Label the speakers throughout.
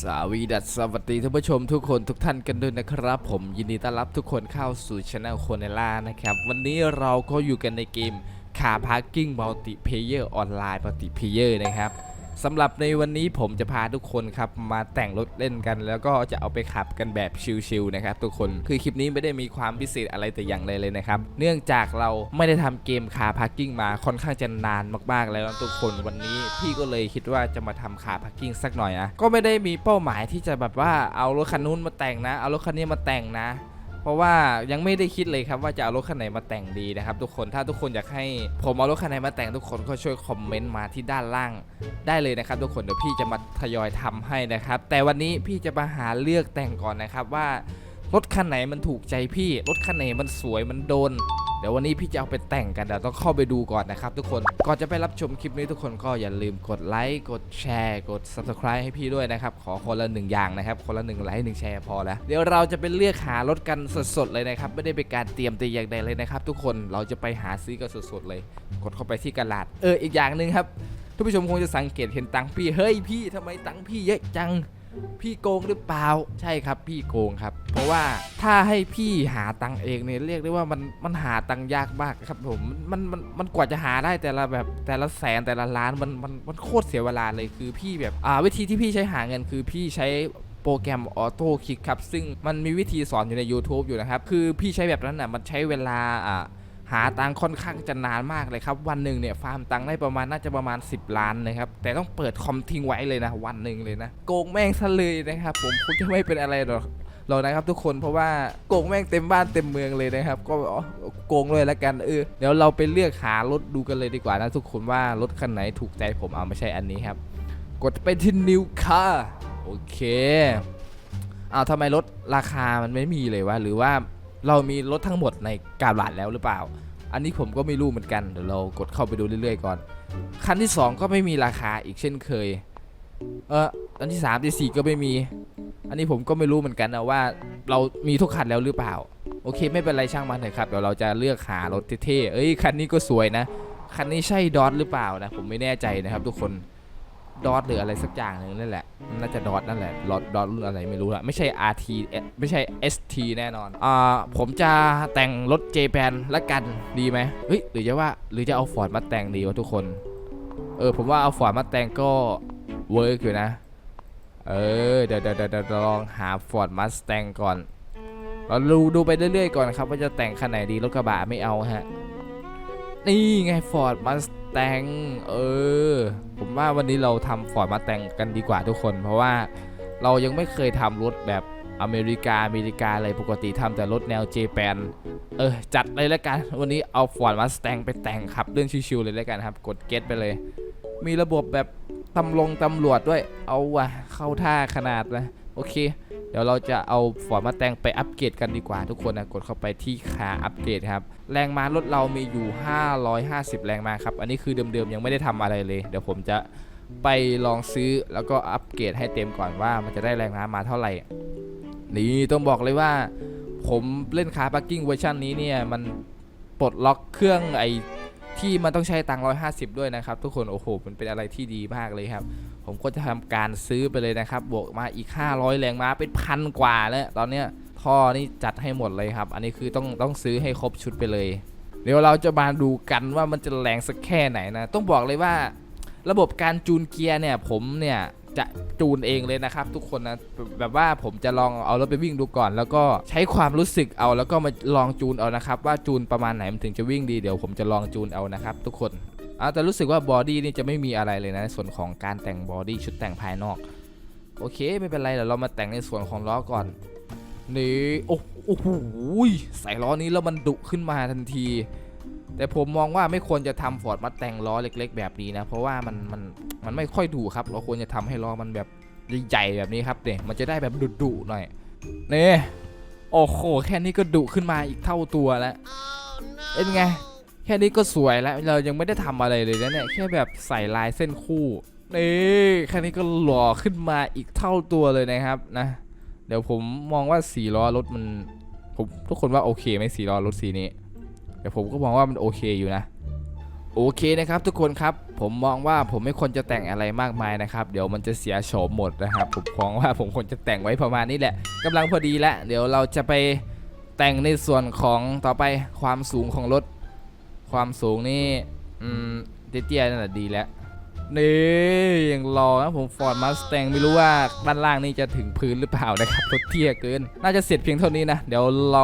Speaker 1: สวีดัสสวัสดีท่านผู้ชมทุกคนทุกท่านกันด้วยนะครับ ผมยินดีต้อนรับทุกคนเข้าสู่ช anel โคเนล่านะครับ วันนี้เราก็อยู่กันในเกมคาพาร์กิ้งมัลติเพเยอร์ออนไลน์มัลติเพเยอร์นะครับ สำหรับในวันนี้ผมจะพาทุกคนครับมาแต่งรถเล่นกัน แล้วก็จะเอาไปขับกันแบบชิลๆนะครับทุกคนคือคลิปนี้ไม่ได้มีความพิเศษอะไรแต่อย่างใดเลยนะครับ เนื่องจากเราไม่ได้ทำเกม Car Parking มาค่อนข้างจะนานมากๆ แล้วทุกคนวันนี้พี่ก็เลยคิดว่าจะมาทำ Car Parking สักหน่อยนะก็ไม่ได้มีเป้าหมายที่จะแบบว่าเอารถคันนู้นมาแต่งนะ เอารถคันนี้มาแต่งนะ เพราะว่ายังไม่ได้คิดเลยครับว่าจะเอารถคันไหนมาแต่งดีนะครับ ทุกคนถ้าทุกคนอยากให้ผมเอารถคันไหนมาแต่งทุกคนก็ช่วยคอมเมนต์มาที่ด้านล่างได้เลยนะครับ ทุกคนเดี๋ยวพี่จะมาทยอยทำให้นะครับ แต่วันนี้พี่จะมาหาเลือกแต่งก่อนนะครับว่า รถคันไหนมันถูกใจพี่ รถคันไหนมันสวยมันโดน เดี๋ยววันนี้พี่จะเอาไปแต่งกันเดี๋ยวต้องเข้าไปดูก่อนนะครับทุกคน ก่อนจะไปรับชมคลิปนี้ทุกคนก็อย่าลืมกดไลค์ กดแชร์ กด subscribe ให้พี่ด้วยนะครับ ขอคนละหนึ่งอย่างนะครับ คนละหนึ่งไลค์หนึ่งแชร์พอแล้ว เดี๋ยวเราจะไปเลือกหารถกันสดๆเลยนะครับ ไม่ได้เป็นการเตรียมแต่อย่างใดเลยนะครับ ทุกคน เราจะไปหาซื้อกันสดๆเลย กดเข้าไปที่กระดาษ เออ อีกอย่างหนึ่งครับ ทุกผู้ชมคงจะสังเกตเห็นตังค์พี่ เฮ้ยพี่ทำไมตังค์พี่เยอะจัง พี่โกงหรือเปล่าใช่ครับ พี่โกงครับ เพราะว่าถ้าให้พี่หาตังเองเนี่ยเรียกได้ว่ามันมันหาตังยากมากครับผมมันมันมันกว่าจะหาได้แต่ละแบบแต่ละแสนแต่ละล้านมันมันมันโคตรเสียเวลาเลยคือพี่แบบอ่าวิธีที่พี่ใช้หาเงินคือพี่ใช้โปรแกรมออโต้คลิกครับซึ่งมันมีวิธีสอนอยู่ใน YouTube อยู่นะครับคือพี่ใช้แบบนั้นน่ะมันใช้เวลาอ่า หาตังค์ค่อนข้างจะนานมากเลยครับ วันหนึ่งเนี่ยฟาร์มตังค์ได้ประมาณน่าจะประมาณ 10 ล้านนะครับ แต่ต้องเปิดคอมทิ้งไว้เลยนะวันหนึ่งเลยนะ โกงแม่งซะเลยนะครับผมคงจะไม่เป็นอะไรหรอกหรอกนะครับทุกคนเพราะว่าโกงแม่งเต็มบ้านเต็มเมืองเลยนะครับ ก็โกงเลยล้วกันเออเดี๋ยวเราไปเลือกหารถดูกันเลยดีกว่านะทุกคนว่ารถคันไหนถูกใจผมเอาไม่ใช่อันนี้ครับ กดไปที่นิวคาโอเคอ้าวทำไมรถราคามันไม่มีเลยวะหรือว่า เรามีรถทั้งหมดในกาบลาดแล้วหรือเปล่า อันนี้ผมก็ไม่รู้เหมือนกันเดี๋ยวเรากดเข้าไปดูเรื่อยๆก่อน คันที่ 2 ก็ไม่มีราคาอีกเช่นเคย เอออันที่3ที่4ก็ไม่มี อันนี้ผมก็ไม่รู้เหมือนกันนะว่า เรามีทุกคันแล้วหรือเปล่า โอเค ไม่เป็นไรช่างมันเถอะครับเดี๋ยวเราจะเลือกหารถเท่ๆเอ้ยคันนี้ก็สวยนะคันนี้ใช่ดอทหรือเปล่านะผมไม่แน่ใจนะครับทุกคน ดอทหรืออะไรสักอย่างหนึ่งนั่นแหละ น่าจะดอทนั่นแหละดอทดอทรุ่นอะไรไม่รู้ละไม่ใช่ RT ไม่ใช่ ST แน่นอนอ่าผมจะแต่งรถ j p a n ละกันดีไหมเฮ้ยหรือจะว่าหรือจะเอาฟอร์ดมาแต่งดีวะทุกคน เออผมว่าเอาฟอร์ดมาแต่งก็เวิร์กอยู่นะ เออเดี๋ยวเดี๋ยวเดี๋ยวเดี๋ยวลองหาฟอร์ดมาสแตงก่อนเราดูดูไปเรื่อยๆก่อนครับว่าจะแต่งคันไหนดีรถกระบะไม่เอาฮะนี่ไงฟอร์ดมาส แตงเออ ผมว่าวันนี้เราทำฟอร์ดมาแต่งกันดีกว่าทุกคน เพราะว่าเรายังไม่เคยทำรถแบบอเมริกา อเมริกาอะไรปกติทำแต่รถแนวเจแปนเออ จัดเลยแล้วกัน วันนี้เอาฟอร์ดมาสแตงไปแต่งขับเรื่องชิวๆเลยแล้วกันครับ กดเก็ตไปเลย มีระบบแบบตำลงตำรวจด้วย เอาว่ะเข้าท่าขนาดนะโอเค เดี๋ยวเราจะเอาฟอร์ดมาแต่งไปอัปเกรดกันดีกว่า ทุกคนนะกดเข้าไปที่คาอัปเกรดครับแรงม้ารถเรามีอยู่ 550 แรงม้าครับอันนี้คือเดิมๆยังไม่ได้ทำอะไรเลย เดี๋ยวผมจะไปลองซื้อแล้วก็อัปเกรดให้เต็มก่อนว่ามันจะได้แรงม้ามาเท่าไหร่นี่ต้องบอกเลยว่า ผมเล่นคาร์ปักกิ้งเวอร์ชันนี้เนี่ยมันปลดล็อกเครื่องไอที่มันต้องใช้ตังค์150 ด้วยนะครับ ทุกคนโอ้โหมันเป็นอะไรที่ดีมากเลยครับ ผมก็จะทำการซื้อไปเลยนะครับ บวกมาอีก 500 แรงม้าเป็นพันกว่าแล้ว ตอนเนี้ยท่อนี่จัดให้หมดเลยครับ อันนี้คือต้องต้องซื้อให้ครบชุดไปเลย เดี๋ยวเราจะมาดูกันว่ามันจะแรงสักแค่ไหนนะ ต้องบอกเลยว่าระบบการจูนเกียร์เนี่ยผมเนี่ยจะจูนเองเลยนะครับ ทุกคนนะแบบว่าผมจะลองเอารถไปวิ่งดูก่อน แล้วก็ใช้ความรู้สึกเอาแล้วก็มาลองจูนเอานะครับ ว่าจูนประมาณไหนมันถึงจะวิ่งดีเดี๋ยวผมจะลองจูนเอานะครับ ทุกคน อ่าแต่รู้สึกว่าบอดี้นี่จะไม่มีอะไรเลยนะในส่วนของการแต่งบอดี้ชุดแต่งภายนอก โอเคไม่เป็นไรเดี๋ยวเรามาแต่งในส่วนของล้อก่อนนี่โอ้โอ้โหใส่ล้อนี้แล้วมันดุขึ้นมาทันที แต่ผมมองว่าไม่ควรจะทำฟอร์ดมาแต่งล้อเล็ก ๆ แบบนี้นะ เพราะว่ามันมันมันไม่ค่อยดูครับ เราควรจะทำให้ล้อมันแบบใหญ่ๆแบบนี้ครับเนี่ยมันจะได้แบบดุๆหน่อยนี่โอ้โหแค่นี้ก็ดุขึ้นมาอีกเท่าตัวแล้วเป็นไง แค่นี้ก็สวยแล้ว เรายังไม่ได้ทำอะไรเลยนะเนี่ย แค่แบบใส่ลายเส้นคู่นี่แค่นี้ก็หล่อขึ้นมาอีกเท่าตัวเลยนะครับนะ เดี๋ยวผมมองว่าสีล้อรถมันผมทุกคนว่าโอเคไหมสีล้อรถสีนี้แต่ผมก็มองว่ามันโอเคอยู่นะ โอเคนะครับ ทุกคนครับ ผมมองว่าผมไม่ควรจะแต่งอะไรมากมายนะครับ เดี๋ยวมันจะเสียโฉมหมดนะครับ ผมมองว่าผมควรจะแต่งไว้ประมาณนี้แหละกำลังพอดีแล้วเดี๋ยวเราจะไปแต่งในส่วนของต่อไปความสูงของรถ ความสูงนี่อืมเตี้ยๆนั่นแหละดีแล้วนี่ยังรอนะผมฟอร์ดมาสแตงไม่รู้ว่าด้านล่างนี่จะถึงพื้นหรือเปล่านะครับรถเตี้ยเกิน น่าจะเสร็จเพียงเท่านี้นะ เดี๋ยวเรา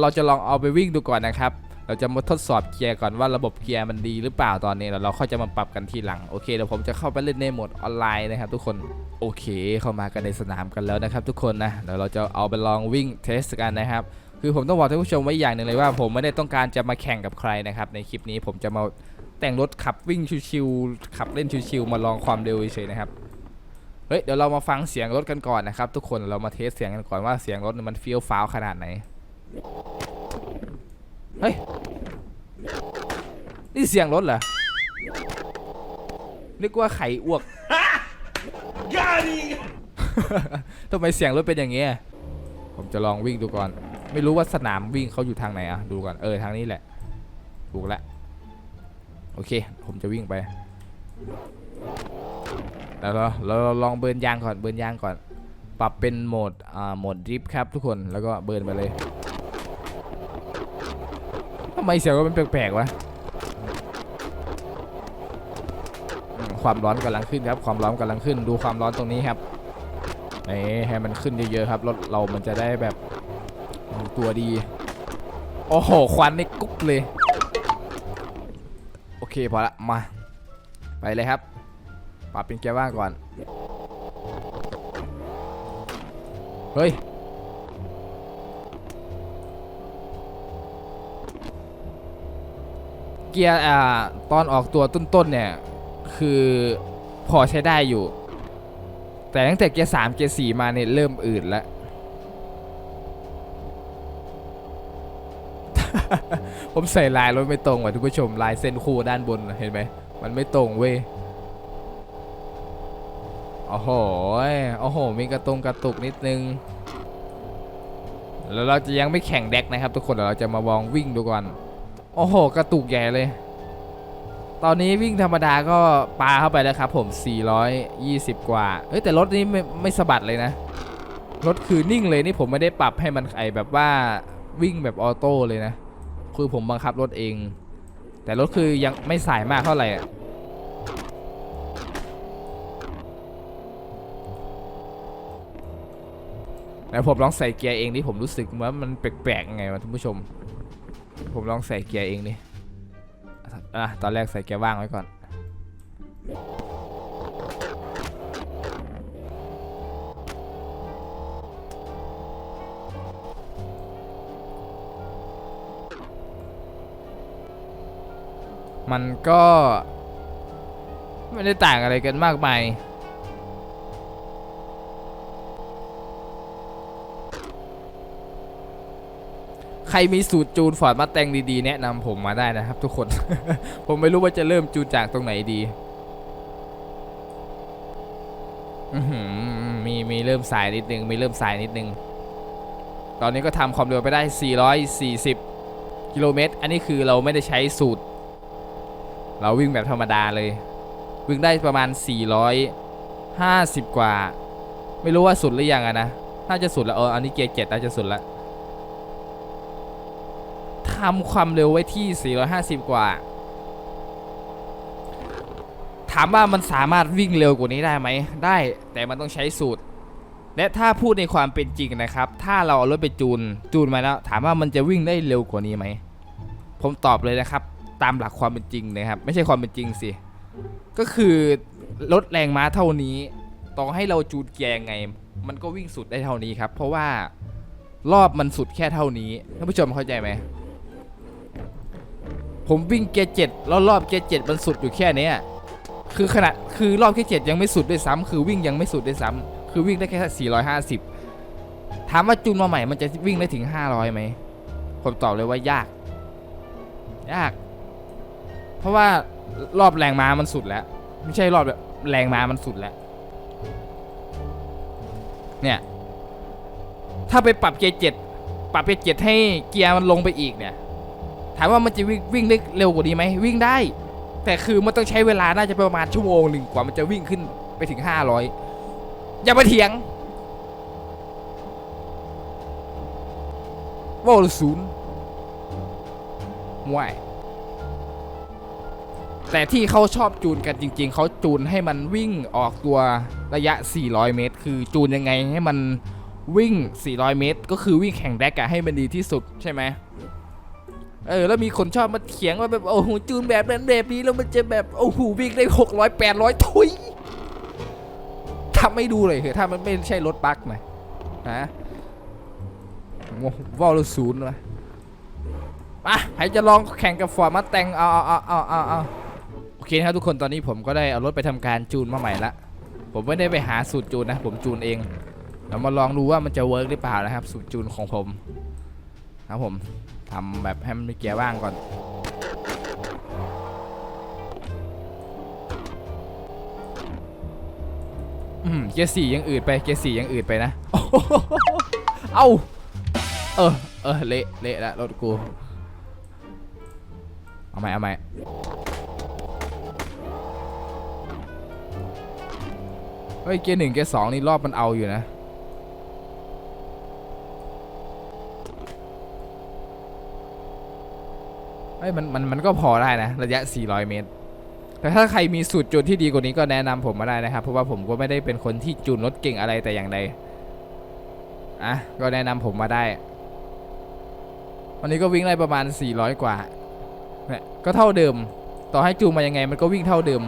Speaker 1: เราจะลองเอาไปวิ่งดูก่อนนะครับ เราจะมาทดสอบเกียร์ก่อนว่าระบบเกียร์มันดีหรือเปล่าตอนนี้เราค่อยจะมาปรับกันทีหลังโอเคเดี๋ยวผมจะเข้าไปเล่นในโหมดออนไลน์นะครับทุกคนโอเคเข้ามากันในสนามกันแล้วนะครับ ทุกคนนะเดี๋ยวเราจะเอาไปลองวิ่งเทสกันนะครับ คือผมต้องบอกท่านผู้ชมไว้อย่างหนึ่งเลยว่า ผมไม่ได้ต้องการจะมาแข่งกับใครนะครับ ในคลิปนี้ผมจะมาแต่งรถขับวิ่งชิวๆขับเล่นชิวๆมาลองความเร็วเฉยๆนะครับเฮ้ยเดี๋ยวเรามาฟังเสียงรถกันก่อนนะครับ ทุกคนเรามาเทสเสียงกันก่อนว่าเสียงรถมันเฟี้ยวฟ้าวขนาดไหนเฮ้ยนี่เสียงรถเหรอนึกว่าไข่อ้วกทำไมเสียงรถเป็นอย่างเงี้ยผมจะลองวิ่งดูก่อน ไม่รู้ว่าสนามวิ่งเขาอยู่ทางไหนอะดูก่อนเออทางนี้แหละ ถูกแล้วโอเค ผมจะวิ่งไปแล้วเราเราลองเบิร์นยางก่อนเบิร์นยางก่อน ปรับเป็นโหมดอ่าโหมดดริฟครับทุกคนแล้วก็เบิร์นไปเลยทำไมเสียงมันแปลกๆวะความร้อนกำลังขึ้นครับ ความร้อนกำลังขึ้นดูความร้อนตรงนี้ครับนี่ให้มันขึ้นเยอะๆครับรถเรามันจะได้แบบ ตัวดี โอ้โห ควันนี่กุ๊กเลย โอเคพอละมา ไปเลยครับปรับเป็นเกียร์ว่างก่อน เฮ้ย เกียร์อ่าตอนออกตัวต้นๆเนี่ย คือพอใช้ได้อยู่ แต่ตั้งแต่เกียร์สามเกียร์สี่มาเนี่ยเริ่มอืดแล้ว ผมใส่ลายรถไม่ตรงว่ะทุกผู้ชมลายเส้นคู่ด้านบนเห็นไหมมันไม่ตรงเว้ยโอ้โหโอ้โห มีกระตรงกระตุกนิดนึง แล้วเราจะยังไม่แข่งแดกนะครับ ทุกคนเดี๋ยวเราจะมาลองวิ่งดูก่อน โอ้โห กระตุกใหญ่เลย ตอนนี้วิ่งธรรมดาก็ปาเข้าไปแล้วครับ ผม 420 กว่า เอ้ยแต่รถนี้ไม่ไม่สะบัดเลยนะ รถคือนิ่งเลยนี่ผมไม่ได้ปรับให้มันไอแบบว่าวิ่งแบบออโต้เลยนะ คือผมบังคับรถเอง แต่รถคือยังไม่สายมากเท่าไหร่อะแต่ผมลองใส่เกียร์เองนี่ผมรู้สึกว่ามันแปลกๆไงวะท่านผู้ชม ผมลองใส่เกียร์เองนี่อะตอนแรกใส่เกียร์ว่างไว้ก่อน มันก็ไม่ได้ต่างอะไรกันมากมายใครมีสูตรจูนฟอร์ดมาแต่งดีๆ แนะนำผมมาได้นะครับทุกคน ผมไม่รู้ว่าจะเริ่มจูนจากตรงไหนดีมีมีเริ่มสายนิดนึงมีเริ่มสายนิดนึง ตอนนี้ก็ทำความเร็วไปได้ 440 กิโลเมตร อันนี้คือเราไม่ได้ใช้สูตร เราวิ่งแบบธรรมดาเลย วิ่งได้ประมาณ 450 กว่า ไม่รู้ว่าสุดหรือยังอะนะน่าจะสุดแล้วเอออันนี้เกียร์เจ็ดน่าจะสุดล้วทำความเร็วไว้ที่ 450 กว่า ถามว่ามันสามารถวิ่งเร็วกว่านี้ได้ไหมได้แต่มันต้องใช้สูตรและถ้าพูดในความเป็นจริงนะครับ ถ้าเราเอารถไปจูน จูนมาแล้ว ถามว่ามันจะวิ่งได้เร็วกว่านี้ไหม ผมตอบเลยนะครับ ตามหลักความเป็นจริงนะครับ ไม่ใช่ความเป็นจริงสิ ก็คือรถแรงม้าเท่านี้ ต่อให้เราจูนเกียร์ยังไง มันก็วิ่งสุดได้เท่านี้ครับ เพราะว่ารอบมันสุดแค่เท่านี้ท่านผู้ชมเข้าใจไหมผมวิ่งเกียร์เจ็ดแล้วรอบเกียร์เจ็ดมันสุดอยู่แค่เนี้ยคือขนาดคือรอบเกียร์เจ็ดยังไม่สุดด้วยซ้ำคือวิ่งยังไม่สุดด้วยซ้ำคือวิ่งได้แค่ 450 ถามว่าจูนมาใหม่มันจะวิ่งได้ถึง 500ไหมผมตอบเลยว่ายาก ยาก เพราะว่ารอบแรงม้ามันสุดแล้ว ไม่ใช่รอบแบบแรงม้ามันสุดแล้ว เนี่ย ถ้าไปปรับเกียร์เจ็ดปรับเกียร์เจ็ดให้เกียร์มันลงไปอีกเนี่ย ถามว่ามันจะวิ่งวิ่งได้เร็วกว่านี้ไหมวิ่งได้ แต่คือมันต้องใช้เวลาน่าจะประมาณชั่วโมงหนึ่งกว่ามันจะวิ่งขึ้นไปถึง500อยอย่ามาเถียงว่าศูนย์ห่วย แต่ที่เขาชอบจูนกันจริง ๆ เขาจูนให้มันวิ่งออกตัวระยะ 400 เมตร คือจูนยังไงให้มันวิ่ง 400 เมตร ก็คือวิ่งแข่งแดกอะให้มันดีที่สุดใช่ไหมเออแล้วมีคนชอบมาเถียงว่าแบบโอ้โหจูนแบบนั้นแบบนี้แล้วมันจะแบบโอ้โหวิ่งได้ 600 800ทุยทำไม่ดูเลยเหรอถ้ามันไม่ใช่รถบักนะนะว่าวรถศูนย์นะมาใครจะลองแข่งกับฟอร์ดมาแต่งเอาเอาเอาเอาเอา อาโอเคนะครับทุกคนตอนนี้ผมก็ได้เอารถไปทำการจูนมาใหม่ละผมไม่ได้ไปหาสูตรจูนนะ ผมจูนเองเรามาลองดูว่ามันจะเวิร์กหรือเปล่านะครับ สูตรจูนของผมครับผมทำแบบให้มันมีเกียร์ว่างก่อนอืมเกียร์สี่ยังอืดไปเกียร์สี่ยังอืดไปนะเอ้าเออเออเละเละล้วรถกูเอาใหมเอาใหม เฮ้ยเกียร์หนึ่งเกียร์สองนี่รอบมันเอาอยู่นะ เฮ้ยมันมันมันก็พอได้นะ ระยะ 400 เมตร แต่ถ้าใครมีสูตรจูนที่ดีกว่านี้ก็แนะนำผมมาได้นะครับ เพราะว่าผมก็ไม่ได้เป็นคนที่จูนรถเก่งอะไรแต่อย่างใด อะ ก็แนะนำผมมาได้ วันนี้ก็วิ่งได้ประมาณ 400 กว่าเนี่ยก็เท่าเดิม ต่อให้จูงมายังไงมันก็วิ่งเท่าเดิม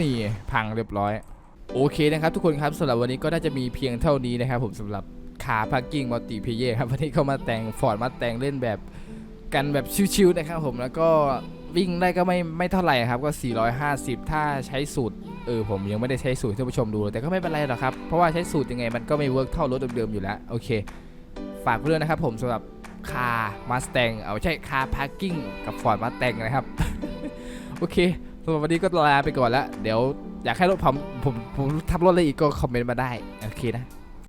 Speaker 1: นี่พังเรียบร้อย โอเคนะครับทุกคนครับสำหรับวันนี้ก็น่าจะมีเพียงเท่านี้นะครับผมสำหรับคาพาร์กิ้งมัลติเพเยครับวันนี้เขามาแต่งฟอร์ดมาแต่งเล่นแบบกันแบบชิวๆนะครับผมแล้วก็วิ่งได้ก็ไม่ไม่เท่าไหร่ครับก็ 450 ถ้าใช้สูตรเออผมยังไม่ได้ใช้สูตรท่านผู้ชมดู แต่ก็ไม่เป็นไรหรอกครับ เพราะว่าใช้สูตรยังไงมันก็ไม่เวิร์กเท่ารถเดิมๆอยู่แล้ว โอเค ฝากไว้ด้วยนะครับผมสำหรับคามาส t ตงเอาใช่คาพาร์กิ้งกับฟอร์ดมาส t ตงนะครับ โอเคสำหรับวันนี้ก็ลาไปก่อนแล้วเดี๋ยว อยากให้รถผมผมผมทับรถอะไรอีกก็คอมเมนต์มาได้ โอเคนะ